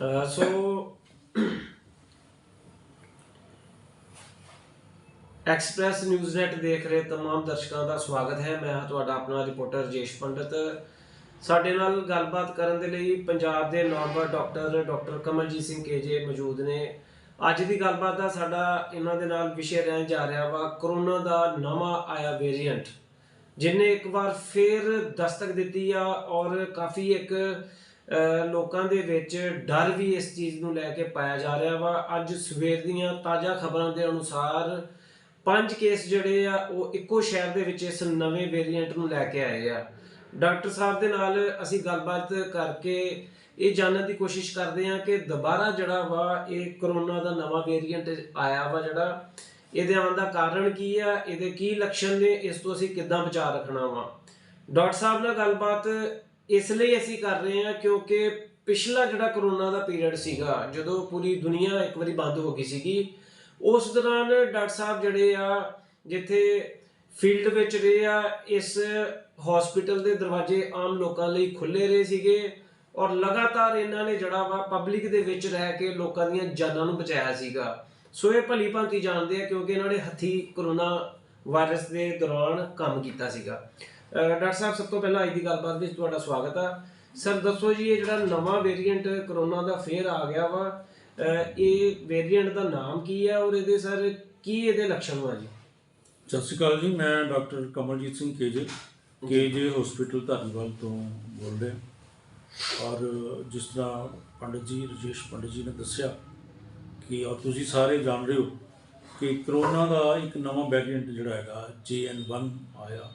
uh so Express News Net ਦੇਖ ਰਹੇ तमाम ਦਰਸ਼ਕਾਂ ਦਾ ਸਵਾਗਤ ਹੈ ਮੈਂ ਹਾਂ ਤੁਹਾਡਾ ਆਪਣਾ ਰਿਪੋਰਟਰ ਜੇਸ਼ ਪੰਡਤ ਸਾਡੇ ਨਾਲ ਗੱਲਬਾਤ ਕਰਨ ਦੇ ਲਈ ਪੰਜਾਬ ਦੇ ਨਾਮਵਰ doctor doctor Kamaljit Singh K ਮੌਜੂਦ ਨੇ ਅੱਜ ਦੀ ਗੱਲਬਾਤ ਦਾ ਸਾਡਾ ਇਹਨਾਂ ਦੇ ਨਾਲ ਵਿਸ਼ੇ ਰਹਿਣ ਜਾ ਰਿਹਾ ਵਾ ਕਰੋਨਾ ਦਾ ਨਵਾਂ ਆਇਆ ਵੇਰੀਐਂਟ ਜਿਨੇ ਇੱਕ ਵਾਰ ਫੇਰ ਦਸਤਕ ਦਿੱਤੀ ਆ ਔਰ ਕਾਫੀ ਇੱਕ ਅਹ, ਲੋਕਾਂ ਦੇ ਵਿੱਚ ਡਰ ਵੀ ਇਸ ਚੀਜ਼ ਨੂੰ ਲੈ ਕੇ ਪਾਇਆ ਜਾ ਰਿਹਾ ਵਾ। ਅੱਜ ਸਵੇਰ ਦੀਆਂ ਤਾਜ਼ਾ ਖਬਰਾਂ ਦੇ ਅਨੁਸਾਰ ਪੰਜ ਕੇਸ ਜਿਹੜੇ ਆ, ਉਹ ਇੱਕੋ ਸ਼ਹਿਰ ਦੇ ਵਿੱਚ ਇਸ ਨਵੇਂ ਵੇਰੀਐਂਟ ਨੂੰ ਲੈ ਕੇ ਆਏ ਆ। ਡਾਕਟਰ ਸਾਹਿਬ ਦੇ ਨਾਲ ਅਸੀਂ ਗੱਲਬਾਤ ਕਰਕੇ ਇਹ ਜਾਣਨ ਦੀ ਕੋਸ਼ਿਸ਼ ਕਰਦੇ ਹਾਂ ਕਿ ਦੁਬਾਰਾ ਜਿਹੜਾ ਵਾ, ਇਹ ਕਰੋਨਾ ਦਾ ਨਵਾਂ ਵੇਰੀਐਂਟ ਆਇਆ ਵਾ ਜਿਹੜਾ, ਇਹਦੇ ਆਉਣ ਦਾ ਕਾਰਨ ਕੀ ਆ, ਇਹਦੇ ਕੀ ਲੱਛਣ ਨੇ, ਇਸ ਤੋਂ ਅਸੀਂ ਕਿੱਦਾਂ ਬਚਾਅ ਰੱਖਣਾ ਵਾ। ਡਾਕਟਰ ਸਾਹਿਬ ਨਾਲ ਗੱਲਬਾਤ ਇਸ ਲਈ ਅਸੀਂ ਕਰ ਰਹੇ ਹਾਂ ਕਿਉਂਕਿ ਪਿਛਲਾ ਜਿਹੜਾ ਕਰੋਨਾ ਦਾ ਪੀਰੀਅਡ ਸੀਗਾ, ਜਦੋਂ ਪੂਰੀ ਦੁਨੀਆ ਇੱਕ ਵਾਰੀ ਬੰਦ ਹੋ ਗਈ ਸੀਗੀ, ਉਸ ਦੌਰਾਨ ਡਾਕਟਰ ਸਾਹਿਬ ਜਿਹੜੇ ਆ, ਜਿੱਥੇ ਫੀਲਡ ਵਿੱਚ ਰਹੇ ਆ, ਇਸ ਹਸਪੀਟਲ ਦੇ ਦਰਵਾਜ਼ੇ ਆਮ ਲੋਕਾਂ ਲਈ ਖੁੱਲੇ ਰਹੇ ਸੀਗੇ ਔਰ ਲਗਾਤਾਰ ਇਹਨਾਂ ਨੇ ਜਿਹੜਾ ਵਾ ਪਬਲਿਕ ਦੇ ਵਿੱਚ ਰਹਿ ਕੇ ਲੋਕਾਂ ਦੀਆਂ ਜਾਨਾਂ ਨੂੰ ਬਚਾਇਆ ਸੀਗਾ। ਸੋ ਇਹ ਭਲੀ ਭਾਂਤੀ ਜਾਣਦੇ ਆ ਕਿਉਂਕਿ ਇਹਨਾਂ ਨੇ ਹੱਥੀ ਕਰੋਨਾ ਵਾਇਰਸ ਦੇ ਦੌਰਾਨ ਕੰਮ ਕੀਤਾ ਸੀਗਾ। ਡਾਕਟਰ ਸਾਹਿਬ ਸਭ ਤੋਂ ਪਹਿਲਾਂ ਅੱਜ ਦੀ ਗੱਲਬਾਤ ਵਿੱਚ ਤੁਹਾਡਾ ਸਵਾਗਤ ਆ। ਸਰ ਦੱਸੋ ਜੀ ਇਹ ਜਿਹੜਾ ਨਵਾਂ ਵੇਰੀਐਂਟ ਕਰੋਨਾ ਦਾ ਫੇਰ ਆ ਗਿਆ ਵਾ ਇਹ ਵੇਰੀਐਂਟ ਦਾ ਨਾਮ ਕੀ ਹੈ ਔਰ ਇਹਦੇ ਸਰ ਕੀ ਇਹਦੇ ਲੱਛਣ ਵਾ ਜੀ? ਸਤਿ ਸ਼੍ਰੀ ਅਕਾਲ ਜੀ ਮੈਂ doctor Kamaljit Singh KJ KJ hospital Dhariwal ਤੋਂ ਬੋਲ ਰਿਹਾ। ਔਰ ਜਿਸ ਤਰ੍ਹਾਂ ਪੰਡਿਤ ਜੀ ਰਜੇਸ਼ ਪੰਡਿਤ ਜੀ ਨੇ ਦੱਸਿਆ ਕਿ ਔਰ ਤੁਸੀਂ ਸਾਰੇ ਜਾਣ ਰਹੇ ਹੋ ਕਿ ਕਰੋਨਾ ਦਾ ਇੱਕ ਨਵਾਂ ਵੈਰੀਐਂਟ ਜਿਹੜਾ ਹੈਗਾ JN1 ਆਇਆ।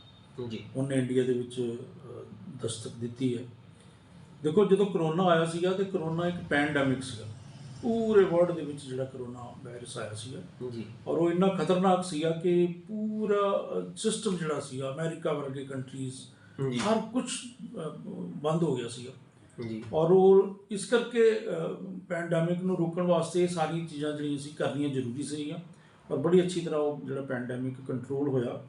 ਜੀ। ਉਹਨੇ ਇੰਡੀਆ ਦੇ ਵਿੱਚ ਦਸਤਕ ਦਿੱਤੀ ਹੈ। ਦੇਖੋ ਜਦੋਂ ਕਰੋਨਾ ਆਇਆ ਸੀਗਾ ਤੇ ਕਰੋਨਾ ਇੱਕ ਪੈਂਡੈਮਿਕ ਸੀਗਾ। ਪੂਰੇ ਵਰਲਡ ਦੇ ਵਿੱਚ ਜਿਹੜਾ ਕਰੋਨਾ ਵਾਇਰਸ ਆਇਆ ਸੀਗਾ। ਜੀ। ਔਰ ਉਹ ਇੰਨਾ ਖਤਰਨਾਕ ਸੀਗਾ ਕਿ ਪੂਰਾ ਸਿਸਟਮ ਜਿਹੜਾ ਸੀਗਾ ਅਮਰੀਕਾ ਵਰਗੇ ਕੰਟਰੀਜ਼ ਹਰ ਕੁਝ ਬੰਦ ਹੋ ਗਿਆ ਸੀਗਾ। ਜੀ। ਔਰ ਉਹ ਇਸ ਕਰਕੇ ਪੈਂਡੈਮਿਕ ਨੂੰ ਰੋਕਣ ਵਾਸਤੇ ਇਹ ਸਾਰੀਆਂ ਚੀਜ਼ਾਂ ਜਿਹੜੀਆਂ ਸੀ ਕਰਨੀਆਂ ਜ਼ਰੂਰੀ ਸੀਗੀਆਂ। ਔਰ ਬੜੀ ਅੱਛੀ ਤਰ੍ਹਾਂ ਉਹ ਜਿਹੜਾ ਪੈਂਡੈਮਿਕ ਕੰਟਰੋਲ ਹੋਇਆ।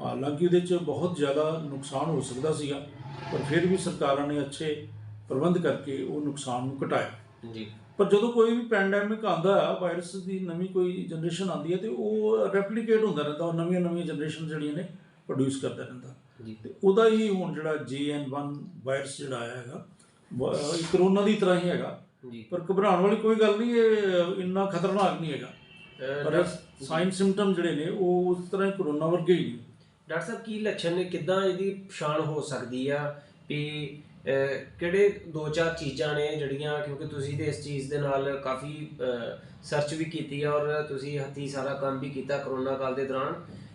ਹਾਲਾਂਕਿ ਉਹਦੇ 'ਚ ਬਹੁਤ ਜ਼ਿਆਦਾ ਨੁਕਸਾਨ ਹੋ ਸਕਦਾ ਸੀਗਾ ਪਰ ਫਿਰ ਵੀ ਸਰਕਾਰਾਂ ਨੇ ਅੱਛੇ ਪ੍ਰਬੰਧ ਕਰਕੇ ਉਹ ਨੁਕਸਾਨ ਨੂੰ ਘਟਾਇਆ। ਜੀ। ਪਰ ਜਦੋਂ ਕੋਈ ਵੀ ਪੈਂਡੈਮਿਕ ਆਂਦਾ ਆ ਵਾਇਰਸ ਦੀ ਨਵੀਂ ਕੋਈ ਜਨਰੇਸ਼ਨ ਆਂਦੀ ਹੈ ਤੇ ਉਹ ਰੈਪਲੀਕੇਟ ਹੁੰਦਾ ਰਹਿੰਦਾ ਉਹ ਨਵੀਆਂ ਨਵੀਆਂ ਜਨਰੇਸ਼ਨ ਜਿਹੜੀਆਂ ਨੇ ਪ੍ਰੋਡਿਊਸ ਕਰਦਾ ਰਹਿੰਦਾ। ਤੇ ਉਹਦਾ ਹੀ ਹੁਣ ਜਿਹੜਾ JN1 ਵਾਇਰਸ ਜਿਹੜਾ ਆਇਆ ਹੈਗਾ ਇਹ ਕਰੋਨਾ ਦੀ ਤਰ੍ਹਾਂ ਹੀ ਹੈਗਾ। ਜੀ। ਪਰ ਘਬਰਾਉਣ ਵਾਲੀ ਕੋਈ ਗੱਲ ਨਹੀਂ ਇਹ ਇੰਨਾ ਖਤਰਨਾਕ ਨਹੀਂ ਹੈਗਾ। ਪਰ ਸਾਈਨ ਸਿੰਪਟਮ ਜਿਹੜੇ ਨੇ ਉਹ ਉਸ ਤਰ੍ਹਾਂ ਹੀ ਕਰੋਨਾ ਵਰਗੇ ਹੀ ਨੇ। ਡਾਕਟਰ ਸਾਹਿਬ ਕੀ ਲੱਛਣ ਨੇ? ਕਿੱਦਾਂ ਇਹਦੀ ਪਛਾਣ ਹੋ ਸਕਦੀ ਆ ਵੀ ਕਿਹੜੇ ਦੋ ਚਾਰ ਚੀਜ਼ਾਂ ਨੇ ਜਿਹੜੀਆਂ ਕਿਉਂਕਿ ਤੁਸੀਂ ਤੇ ਇਸ ਚੀਜ਼ ਦੇ ਨਾਲ ਕਾਫੀ ਸਰਚ ਵੀ ਕੀਤੀ ਆ ਔਰ ਤੁਸੀਂ ਹੱਥੀ ਸਾਰਾ ਕੰਮ ਵੀ ਕੀਤਾ ਕਰੋਨਾ ਕਾਲ ਦੇ ਦੌਰਾਨ।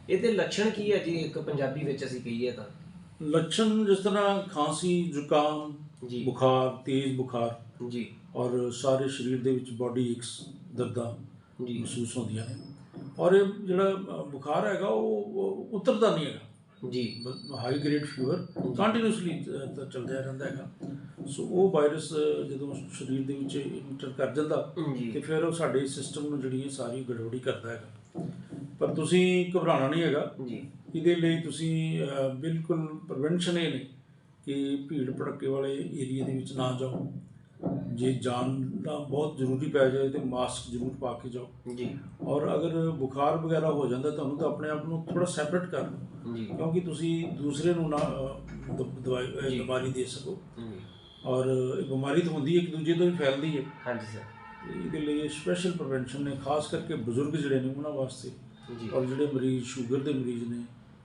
ਇਹਦੇ ਲੱਛਣ ਕੀ ਹੈ ਜੀ? ਇੱਕ ਪੰਜਾਬੀ ਵਿੱਚ ਅਸੀਂ ਕਹੀਏ ਤਾਂ। ਲੱਛਣ ਜਿਸ ਤਰ੍ਹਾਂ ਖਾਂਸੀ ਜ਼ੁਕਾਮ ਜੀ। ਬੁਖਾਰ ਤੇਜ਼ ਬੁਖਾਰ ਜੀ। ਔਰ ਸਾਰੇ ਸਰੀਰ ਦੇ ਵਿੱਚ ਬਾਡੀ ਏਕਸ ਦਰਦਾਂ ਜੀ। ਮਹਿਸੂਸ ਹੁੰਦੀਆਂ ਨੇ। ਔਰ ਇਹ ਜਿਹੜਾ ਬੁਖਾਰ ਹੈਗਾ ਉਹ ਉਤਰਦਾ ਨਹੀਂ ਹੈਗਾ। ਜੀ। ਹਾਈ ਗ੍ਰੇਡ ਫੀਵਰ ਕੰਟੀਨਿਊਸਲੀ ਚੱਲਦਾ ਰਹਿੰਦਾ ਹੈਗਾ। ਸੋ ਉਹ ਵਾਇਰਸ ਜਦੋਂ ਸਰੀਰ ਦੇ ਵਿੱਚ ਇੰਟਰ ਕਰ ਜਾਂਦਾ ਤੇ ਫਿਰ ਉਹ ਸਾਡੇ ਸਿਸਟਮ ਨੂੰ ਜਿਹੜੀ ਹੈ ਸਾਰੀ ਗੜਬੜੀ ਕਰਦਾ ਹੈਗਾ। ਪਰ ਤੁਸੀਂ ਘਬਰਾਉਣਾ ਨਹੀਂ ਹੈਗਾ। ਜੀ। ਇਹਦੇ ਲਈ ਤੁਸੀਂ ਬਿਲਕੁਲ ਪ੍ਰੀਵੈਂਸ਼ਨ ਇਹ ਨੇ ਕਿ ਭੀੜ ਭੜੱਕੇ ਵਾਲੇ ਏਰੀਆ ਦੇ ਵਿੱਚ ਨਾ ਜਾਓ। ਜੇ ਜਾਣ ਬਹੁਤ ਜ਼ਰੂਰੀ ਪੈ ਜਾਏ ਤੇ ਮਾਸਕ ਜ਼ਰੂਰ ਪਾ ਕੇ ਜਾਓ। ਜੀ। ਔਰ ਅਗਰ ਬੁਖਾਰ ਵਗੈਰਾ ਹੋ ਜਾਂਦਾ ਤੁਹਾਨੂੰ ਤਾਂ ਆਪਣੇ ਆਪ ਨੂੰ ਥੋੜਾ ਸੈਪਰੇਟ ਕਰ ਲਓ। ਜੀ। ਕਿਉਂਕਿ ਤੁਸੀਂ ਦੂਸਰੇ ਨੂੰ ਨਾ ਦਵਾਈ। ਬਿਮਾਰੀ ਦੇ ਸਕੋ। ਜੀ। ਔਰ ਇਹ ਬਿਮਾਰੀ ਤਾਂ ਹੁੰਦੀ ਹੈ ਇੱਕ ਦੂਜੇ ਤੋਂ ਹੀ ਫੈਲਦੀ ਹੈ। ਹਾਂਜੀ ਸਰ। ਇਹਦੇ ਲਈ ਸਪੈਸ਼ਲ ਪ੍ਰੀਵੈਂਸ਼ਨ ਨੇ ਖਾਸ ਕਰਕੇ ਬਜ਼ੁਰਗ ਜਿਹੜੇ ਨੇ ਉਹਨਾਂ ਵਾਸਤੇ। ਜੀ। ਔਰ ਜਿਹੜੇ ਮਰੀਜ਼ ਸ਼ੂਗਰ ਦੇ ਮਰੀਜ਼ ਨੇ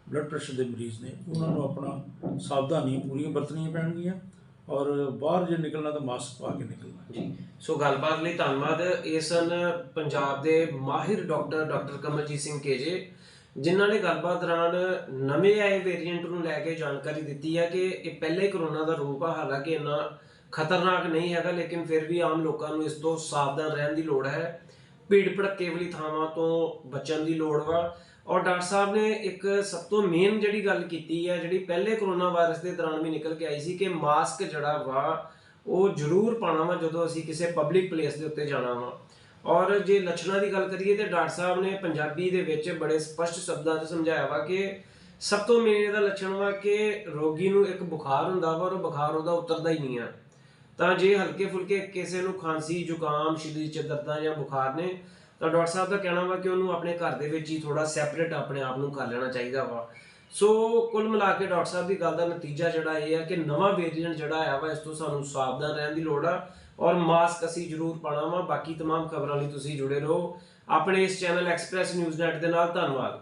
ਬਲੱਡ ਪ੍ਰੈਸ਼ਰ ਦੇ ਮਰੀਜ਼ ਨੇ ਉਹਨਾਂ ਨੂੰ ਆਪਣਾ ਸਾਵਧਾਨੀਆਂ ਪੂਰੀਆਂ ਵਰਤਣੀਆਂ ਪੈਣਗੀਆਂ। ਔਰ ਬਾਹਰ ਜੇ ਨਿਕਲਣਾ ਤਾਂ ਮਾਸਕ ਪਾ ਕੇ ਨਿਕਲਣਾ। ਜੀ, ਸੋ ਗੱਲਬਾਤ ਲਈ ਧੰਨਵਾਦ। ਇਹ ਪੰਜਾਬ ਦੇ ਮਾਹਿਰ doctor doctor Kamaljit Singh KJ, ਜਿਨ੍ਹਾਂ ਨੇ ਗੱਲਬਾਤ ਦੌਰਾਨ ਨਵੇਂ ਆਏ ਵੇਰੀਐਂਟ ਨੂੰ ਲੈ ਕੇ ਜਾਣਕਾਰੀ ਦਿੱਤੀ ਹੈ ਕਿ ਇਹ ਪਹਿਲੇ ਕਰੋਨਾ ਦਾ ਰੂਪ ਆ। ਹਾਲਾਂਕਿ ਇੰਨਾ ਖਤਰਨਾਕ ਨਹੀਂ ਹੈਗਾ, ਲੇਕਿਨ ਫਿਰ ਵੀ ਆਮ ਲੋਕਾਂ ਨੂੰ ਇਸ ਤੋਂ ਸਾਵਧਾਨ ਰਹਿਣ ਦੀ ਲੋੜ ਹੈ। ਭੀੜ ਭੜੱਕੇ ਵਾਲੀ ਥਾਵਾਂ ਤੋਂ ਬਚਣ ਦੀ ਲੋੜ ਵਾ। ਔਰ ਡਾਕਟਰ ਸਾਹਿਬ ਨੇ ਇੱਕ ਸਭ ਤੋਂ ਮੇਨ ਜਿਹੜੀ ਗੱਲ ਕੀਤੀ ਹੈ, ਜਿਹੜੀ ਪਹਿਲੇ ਕਰੋਨਾ ਵਾਇਰਸ ਦੇ ਦੌਰਾਨ ਵੀ ਨਿਕਲ ਕੇ ਆਈ ਸੀ ਕਿ ਮਾਸਕ ਜਿਹੜਾ ਵਾ, ਉਹ ਜ਼ਰੂਰ ਪਾਉਣਾ ਵਾ ਜਦੋਂ ਅਸੀਂ ਕਿਸੇ ਪਬਲਿਕ ਪਲੇਸ ਦੇ ਉੱਤੇ ਜਾਣਾ ਵਾ। ਔਰ ਜੇ ਲੱਛਣਾਂ ਦੀ ਗੱਲ ਕਰੀਏ ਤੇ ਡਾਕਟਰ ਸਾਹਿਬ ਨੇ ਪੰਜਾਬੀ ਦੇ ਵਿੱਚ ਬੜੇ ਸਪਸ਼ਟ ਸ਼ਬਦਾਂ 'ਚ ਸਮਝਾਇਆ ਵਾ ਕਿ ਸਭ ਤੋਂ ਮੇਨ ਇਹਦਾ ਲੱਛਣ ਵਾ ਕਿ ਰੋਗੀ ਨੂੰ ਇੱਕ ਬੁਖਾਰ ਹੁੰਦਾ ਵਾ ਔਰ ਉਹ ਬੁਖਾਰ ਉਹਦਾ ਉਤਰਦਾ ਹੀ ਨਹੀਂ ਆ। ਤਾਂ ਜੇ ਹਲਕੇ ਫੁਲਕੇ ਕਿਸੇ ਨੂੰ ਖਾਂਸੀ, ਜ਼ੁਕਾਮ, ਸ਼ਰੀਰ ਚ ਦਰਦਾਂ ਜਾਂ ਬੁਖਾਰ ਨੇ ਤਾਂ ਡਾਕਟਰ ਸਾਹਿਬ ਦਾ ਕਹਿਣਾ ਵਾ ਕਿ ਉਹਨੂੰ ਆਪਣੇ ਘਰ ਦੇ ਵਿੱਚ ਹੀ ਥੋੜਾ ਸੈਪਰੇਟ ਆਪਣੇ ਆਪ ਨੂੰ ਕਰ ਲੈਣਾ ਚਾਹੀਦਾ ਵਾ ਸੋ ਕੁੱਲ ਮਿਲਾ ਕੇ ਡਾਕਟਰ ਸਾਹਿਬ ਦੀ ਗੱਲ ਦਾ ਨਤੀਜਾ ਜਿਹੜਾ ਇਹ ਹੈ ਕਿ ਨਵਾਂ ਵੇਰੀਐਂਟ ਜਿਹੜਾ ਆਇਆ ਵਾ ਇਸ ਤੋਂ ਸਾਨੂੰ ਸਾਵਧਾਨ ਰਹਿਣ ਦੀ ਲੋੜ ਆ ਔਰ ਮਾਸਕ ਅਸੀਂ ਜ਼ਰੂਰ ਪਾਣਾ ਵਾ ਬਾਕੀ तमाम ਖਬਰਾਂ ਲਈ ਤੁਸੀਂ ਜੁੜੇ ਰਹੋ ਆਪਣੇ ਇਸ ਚੈਨਲ ਐਕਸਪ੍ਰੈਸ ਨਿਊਜ਼ ਨੈਟ ਦੇ ਨਾਲ ਧੰਨਵਾਦ